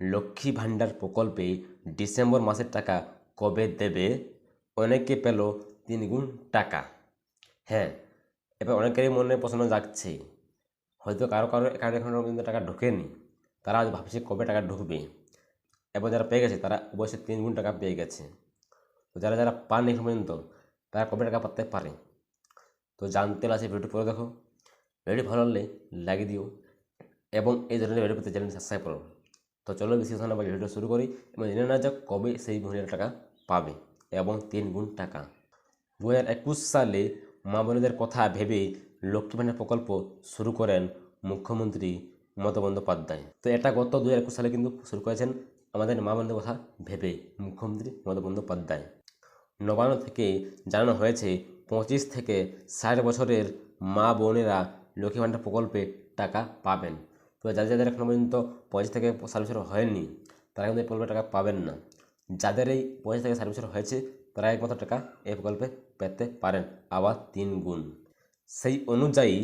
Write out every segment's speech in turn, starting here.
লক্ষ্মী ভাণ্ডার প্রকল্পে ডিসেম্বর মাসের টাকা কবে দেবে? অনেকে পেল তিন গুণ টাকা। হ্যাঁ এবার অনেকেরই মনে প্রশ্ন জাগছে, হয়তো কারও কারও এখানে এখনও পর্যন্ত টাকা ঢোকেনি, তারা ভাবছে কবে টাকা ঢুকবে? এবং যারা পেয়ে গেছে, তারা অবশ্যই তিন গুণ টাকা পেয়ে গেছে। তো যারা যারা পাননি এখন পর্যন্ত, তারা কবে টাকা পাতে পারে? তো জানতে আছে ভিডিওটি পরে দেখো। ভিডিও ভালো লাগলে লাগিয়ে দিও, এবং এই ধরনের ভিডিও পেতে চ্যানেল সাবস্ক্রাইব করো। তো চলো বেশি কথা না ভিডিও শুরু করি। এবং জেনে না যাক কবে সেই মহিলার টাকা পাবে এবং তিন গুণ টাকা। দু হাজার একুশ সালে মা বোনেদের কথা ভেবে লক্ষ্মী প্রকল্প শুরু করেন মুখ্যমন্ত্রী মমতা বন্দ্যোপাধ্যায়। তো এটা গত দু হাজার একুশ সালে কিন্তু শুরু করেছেন আমাদের মা বোনদের কথা ভেবে মুখ্যমন্ত্রী মমতা বন্দ্যোপাধ্যায়। নবান্ন থেকে জানানো হয়েছে, পঁচিশ থেকে ষাট বছরের মা বোনেরা লক্ষ্মী ভাণ্ডার প্রকল্পে টাকা পাবেন। যাদের যাদের এখনও পর্যন্ত পঁচিশ থেকে বছর হয়নি, তারা কিন্তু এই প্রকল্পে টাকা পাবেন না। যাদের এই পঁচিশ থেকে বছর হয়েছে, তারা একমাত্র টাকা এই প্রকল্পে পেতে পারেন, আবার তিন গুণ। সেই অনুযায়ী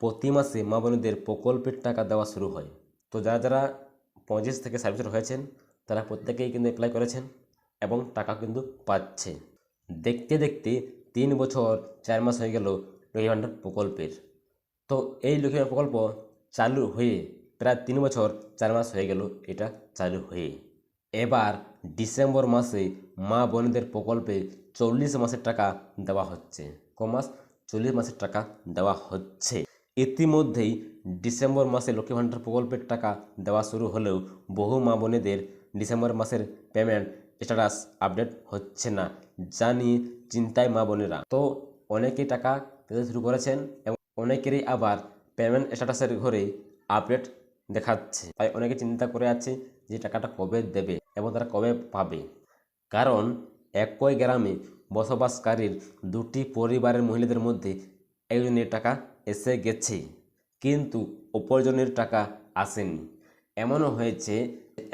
প্রতি মাসে মা বোনদের প্রকল্পের টাকা দেওয়া শুরু হয়। তো যারা যারা পঁচিশ থেকে বছর হয়েছেন, তারা প্রত্যেকেই কিন্তু অ্যাপ্লাই করেছেন এবং টাকা কিন্তু পাচ্ছে দেখতে দেখতে তিন বছর, চার মাস হয়ে গেল লক্ষ্মী ভাণ্ডার প্রকল্পের। তো এই লক্ষ্মী প্রকল্প চালু হয়ে প্রায় তিন বছর চার মাস হয়ে গেল এটা চালু হয়ে। এবার ডিসেম্বর মাসে মা বোনদের প্রকল্পে চল্লিশ মাসের টাকা দেওয়া হচ্ছে। ক মাস? চল্লিশ মাসের টাকা দেওয়া হচ্ছে। ইতিমধ্যেই ডিসেম্বর মাসে লক্ষ্মী ভাণ্ডার প্রকল্পের টাকা দেওয়া শুরু হলেও বহু মা বোনেদের ডিসেম্বর মাসের পেমেন্ট স্ট্যাটাস আপডেট হচ্ছে না যা নিয়ে চিন্তায় মা বোনেরা। তো অনেকেই টাকা পেতে শুরু করেছেন এবং অনেকেরই আবার পেমেন্ট স্ট্যাটাসের ঘরে আপডেট দেখাচ্ছে। তাই অনেকে চিন্তা করে আছে যে টাকাটা কবে দেবে এবং তারা কবে পাবে। কারণ একই গ্রামে বসবাসকারীর দুটি পরিবারের মহিলাদের মধ্যে একজনের টাকা এসে গেছে, কিন্তু অপরজনের টাকা আসেনি। এমনও হয়েছে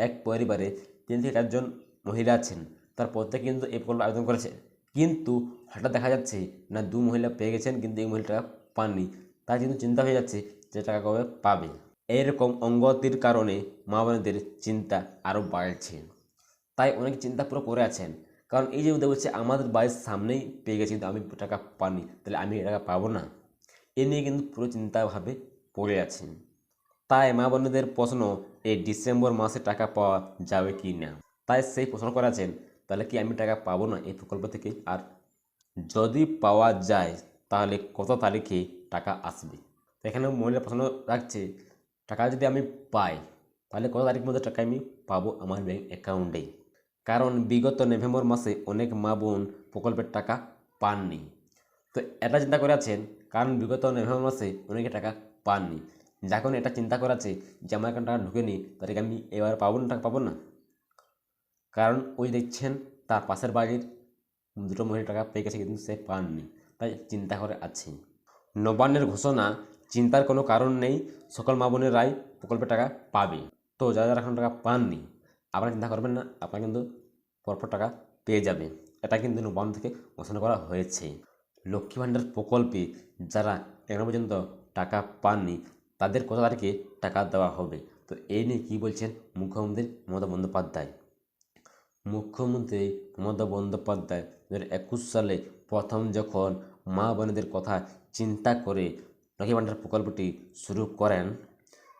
এক পরিবারে তিন থেকে চারজন মহিলা আছেন, তার প্রত্যেকে কিন্তু এই প্রকল্প আবেদন করেছে। কিন্তু হঠাৎ দেখা যাচ্ছে না দু মহিলা পেয়ে গেছেন, কিন্তু এই মহিলা টাকা পাননি। তাই কিন্তু চিন্তা হয়ে যাচ্ছে যে টাকা কবে পাবে। এইরকম অঙ্গতির কারণে মা বোনদের চিন্তা আরও বাড়ছে। তাই অনেক চিন্তা পুরো করে আছেন। কারণ এই যে বলছে আমাদের বাড়ির সামনেই পেয়ে গেছে কিন্তু আমি টাকা পাইনি, তাহলে আমি টাকা পাবো না? এ নিয়ে কিন্তু পুরো চিন্তাভাবে পড়ে আছেন। তাই মা বোনদের প্রশ্ন, এই ডিসেম্বর মাসে টাকা পাওয়া যাবে কি না? তাই সেই প্রশ্ন করেছেন, তাহলে কি আমি টাকা পাবো না? এই প্রকল্প থেকে আর যদি পাওয়া যায় তাহলে কত তারিখে টাকা আসবে? এখানে মহিলা প্রশ্ন রাখছে, টাকা যদি আমি পাই, তাহলে কত তারিখ মধ্যে টাকা আমি পাবো আমার ব্যাঙ্ক অ্যাকাউন্টে কারণ বিগত নভেম্বর মাসে অনেক মা বোন প্রকল্পের টাকা পাননি। তো এটা চিন্তা করে আছেন? কারণ বিগত নভেম্বর মাসে অনেকে টাকা পাননি। যখন এটা চিন্তা করাছে যে আমার এখন টাকা ঢুকেনি তাদেরকে আমি এবার পাবো না, টাকা পাবো না? কারণ ওই দেখছেন, তার পাশের বাড়ির দুটো মহিলা টাকা পেয়ে গেছে কিন্তু সে পাননি। তাই চিন্তা করে আছে। নবান্নের ঘোষণা, চিন্তার কোনো কারণ নেই, সকল মা বোনের রায় প্রকল্পের টাকা পাবে। তো যারা যারা এখন টাকা পাননি, আপনারা চিন্তা করবেন না, আপনারা কিন্তু পরপর টাকা পেয়ে যাবে এটা কিন্তু নবান্ন থেকে ঘোষণা করা হয়েছে। লক্ষ্মী ভাণ্ডার প্রকল্পে যারা এখনও পর্যন্ত টাকা পাননি, তাদের কত তারিখে টাকা দেওয়া হবে? তো এই নিয়ে কী বলছেন মুখ্যমন্ত্রী মমতা বন্দ্যোপাধ্যায়? মুখ্যমন্ত্রী মমতা বন্দ্যোপাধ্যায় দু হাজার একুশ সালে প্রথম যখন মা বোনেদের কথা চিন্তা করে লক্ষ্মী ভাণ্ডার প্রকল্পটি শুরু করেন,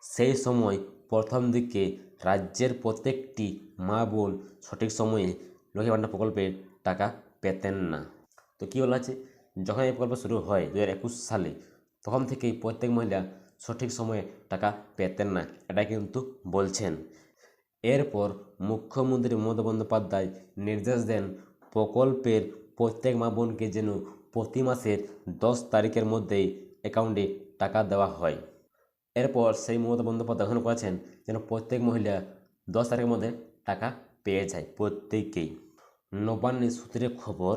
সেই সময় প্রথম দিকে রাজ্যের প্রত্যেকটি মা বোন সঠিক সময়ে লক্ষ্মী ভাণ্ডার প্রকল্পের টাকা পেতেন না। তো কী বলা আছে যখন এই প্রকল্প শুরু হয় দু হাজার একুশ সালে, তখন থেকেই প্রত্যেক মহিলা সঠিক সময়ে টাকা পেতেন না এটা কিন্তু বলছেন। এরপর মুখ্যমন্ত্রী মমতা বন্দ্যোপাধ্যায় নির্দেশ দেন প্রকল্পের প্রত্যেক মা বোনকে যেন প্রতি মাসের দশ তারিখের মধ্যেই অ্যাকাউন্টে টাকা দেওয়া হয়। এরপর সেই মমতা বন্দ্যোপাধ্যায় ঘোষণা করেছেন যেন প্রত্যেক মহিলা দশ তারিখের মধ্যে টাকা পেয়ে যায় প্রত্যেকেই নবান্নের সূত্রে খবর,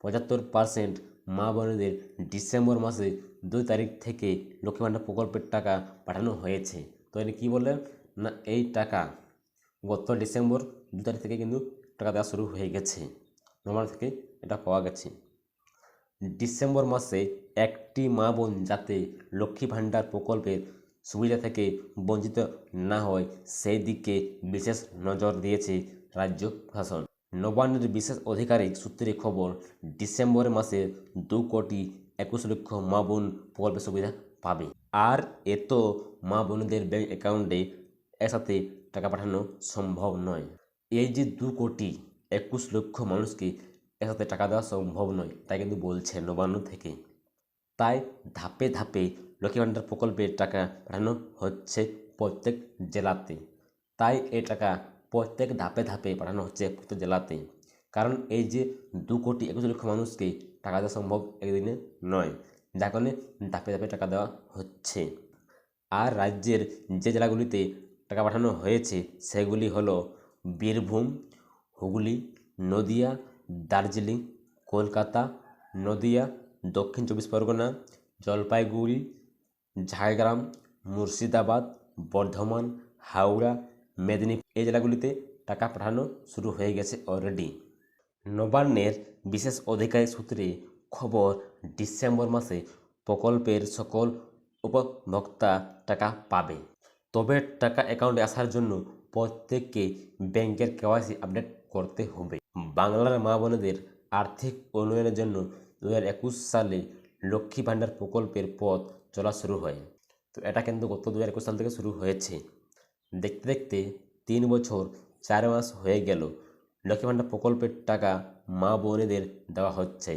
পঁচাত্তর পার্সেন্ট মা বোনদের ডিসেম্বর মাসে দুই তারিখ থেকে লক্ষ্মী প্রকল্পের টাকা পাঠানো হয়েছে। তো এটি কী বললেন? না, এই টাকা গত ডিসেম্বর দু তারিখ থেকে কিন্তু টাকা দেওয়া শুরু হয়ে গেছে। নবান্ন থেকে এটা পাওয়া গেছে। ডিসেম্বর মাসে একটি মা বোন যাতে লক্ষ্মী ভাণ্ডার প্রকল্পের সুবিধা থেকে বঞ্চিত না হয়, সেই দিকে বিশেষ নজর দিয়েছে রাজ্য প্রশাসন। নবান্নের বিশেষ আধিকারিক সূত্রে খবর, ডিসেম্বর মাসে দু কোটি একুশ লক্ষ মা বোন প্রকল্পের সুবিধা পাবে। আর এত মা বোনদের ব্যাঙ্ক অ্যাকাউন্টে একসাথে টাকা পাঠানো সম্ভব নয়। এই যে দু কোটি একুশ লক্ষ মানুষকে একসাথে টাকা দেওয়া সম্ভব নয় তাই কিন্তু বলছে নবান্ন থেকে। তাই ধাপে ধাপে লক্ষ্মী ভাণ্ডার প্রকল্পের টাকা পাঠানো হচ্ছে প্রত্যেক জেলাতে। তাই এই টাকা প্রত্যেক ধাপে ধাপে পাঠানো হচ্ছে প্রত্যেক জেলাতে। কারণ এই যে দু কোটি একুশ লক্ষ মানুষকে টাকা দেওয়া সম্ভব একদিনে নয় যার কারণে ধাপে ধাপে টাকা দেওয়া হচ্ছে। আর রাজ্যের যে জেলাগুলিতে টাকা পাঠানো হয়েছে সেগুলি হলো বীরভূম হুগলি, নদিয়া, দার্জিলিং, কলকাতা, নদিয়া, দক্ষিণ চব্বিশ পরগনা, জলপাইগুড়ি, ঝাড়গ্রাম, মুর্শিদাবাদ, বর্ধমান, হাওড়া, মেদিনীপুর এই জেলাগুলিতে টাকা পাঠানো শুরু হয়ে গেছে অলরেডি নবান্নের বিশেষ অধিকারী সূত্রে খবর, ডিসেম্বর মাসে প্রকল্পের সকল উপভোক্তা টাকা পাবে। তবে টাকা অ্যাকাউন্টে আসার জন্য প্রত্যেককে ব্যাংকের কেওয়াইসি আপডেট করতে হবে। বাংলার মা বোনেদের আর্থিক উন্নয়নের জন্য দু হাজার একুশ সালে লক্ষ্মী ভাণ্ডার প্রকল্পের পথ চলা শুরু হয়। তো এটা কিন্তু গত দু হাজার একুশ সাল থেকে শুরু হয়েছে। দেখতে দেখতে তিন বছর, চার মাস হয়ে গেল। লক্ষ্মী ভাণ্ডার প্রকল্পের টাকা মা বোনেদের দেওয়া হচ্ছে।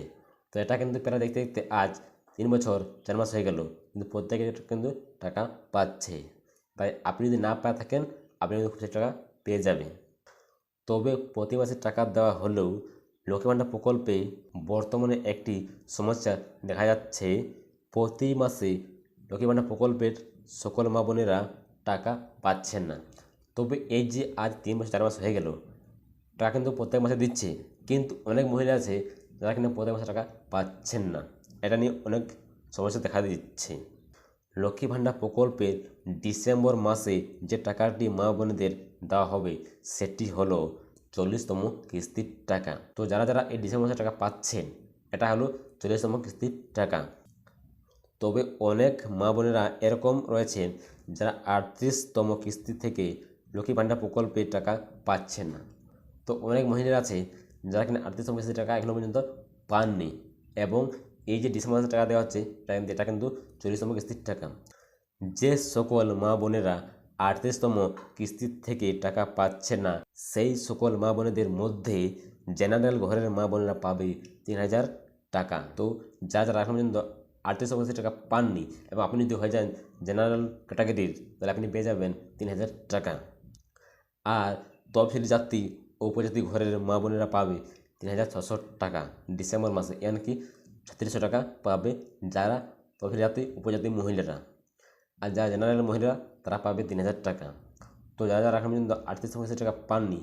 তো এটা কিন্তু প্রায় দেখতে দেখতে আজ তিন বছর, চার মাস হয়ে গেল। কিন্তু প্রত্যেকে কিন্তু টাকা পাচ্ছে। তাই আপনি যদি না পেয়ে থাকেন, আপনি কিন্তু টাকা পেয়ে যাবেন। তবে প্রতি মাসে টাকা দেওয়া হলেও লক্ষ্মী ভাণ্ডার প্রকল্পে বর্তমানে একটি সমস্যা দেখা যাচ্ছে। প্রতি মাসে লক্ষ্মী ভাণ্ডার প্রকল্পের সকল মা বোনেরা টাকা পাচ্ছেন না। তবে এই যে আজ তিন মাস, চার মাস হয়ে গেল, টাকা কিন্তু প্রত্যেক মাসে দিচ্ছে। কিন্তু অনেক মহিলা আছে যারা কিন্তু প্রত্যেক মাসে টাকা পাচ্ছেন না। এটা নিয়ে অনেক সমস্যা দেখা দিচ্ছে। লক্ষ্মী ভাণ্ডার প্রকল্পের ডিসেম্বর মাসে যে টাকাটি মা বোনেদের দেওয়া হবে, সেটি হলো চল্লিশতম কিস্তির টাকা। তো যারা যারা এই ডিসেম্বর মাসে টাকা পাচ্ছেন, এটা হলো চল্লিশতম কিস্তির টাকা। তবে অনেক মা বোনেরা এরকম রয়েছেন যারা আটত্রিশতম কিস্তি থেকে লক্ষ্মী ভাণ্ডার প্রকল্পে টাকা পাচ্ছেন না। তো অনেক মহিলারা আছে যারা কিনা আটত্রিশতম কিস্তির টাকা এখনও পর্যন্ত পাননি এবং এই যে ডিসেম্বর মাসে টাকা দেওয়া হচ্ছে এটা কিন্তু চল্লিশতম কিস্তির টাকা। যে সকল মা বোনেরা আটত্রিশতম কিস্তির থেকে টাকা পাচ্ছে না, সেই সকল মা বোনেদের মধ্যে জেনারেল ঘরের মা বোনেরা পাবে তিন হাজার টাকা। তো যা যারা এখন পর্যন্ত আটত্রিশতম কিস্তির টাকা পাননি এবং আপনি যদি হয়ে যান জেনারেল ক্যাটাগরির, তাহলে আপনি পেয়ে যাবেন তিন হাজার টাকা। আর তফসিলি জাতি উপজাতি ঘরের মা বোনেরা পাবে তিন হাজার ছশো টাকা ডিসেম্বর মাসে। এমনকি ছত্রিশশো টাকা পাবে যারা তফসিলি উপজাতি মহিলারা। আর যারা জেনারেল মহিলারা, তারা পাবে তিন হাজার টাকা। তো যারা যারা এখন পর্যন্ত আটত্রিশ পঁচিশ টাকা পাননি,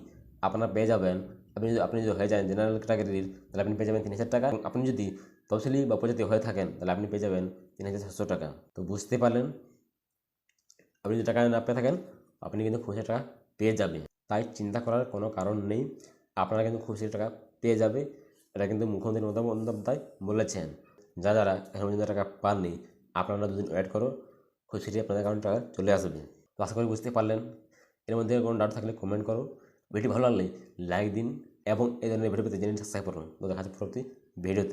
আপনারা পেয়ে যাবেন। আপনি যদি আপনি যদি হয়ে যান জেনারেল ক্যাটাগরির তাহলে আপনি পেয়ে যাবেন তিন হাজার টাকা আপনি যদি তফসিলি বা উপজাতি হয়ে থাকেন, তাহলে আপনি পেয়ে যাবেন তিন হাজার ছশো টাকা। তো বুঝতে পারলেন? আপনি যদি টাকা না পেয়ে থাকেন, আপনি কিন্তু খুশি টাকা পেয়ে যাবে তাই চিন্তা করার কোনো কারণ নেই। আপনারা কিন্তু খুশি টাকা পেয়ে যাবে। এটা কিন্তু মুখ্যমন্ত্রী মমতা বন্দ্যোপাধ্যায় বলেছেন। যা যারা এখন পর্যন্ত টাকা পাননি, আপনারা দুদিন ওয়েট করো খুব খুশিটি আপনাদের কারণে টাকা চলে আসবে। তো আশা করি বুঝতে পারলেন। এর মধ্যে কোনো ডাউট থাকলে কমেন্ট করো। ভিডিও ভালো লাগলে লাইক দিন এবং এই ধরনের ভিডিও পেতে জেনে সাবস্ক্রাইব করুন। তো দেখা যাচ্ছে পরবর্তী ভিডিওতে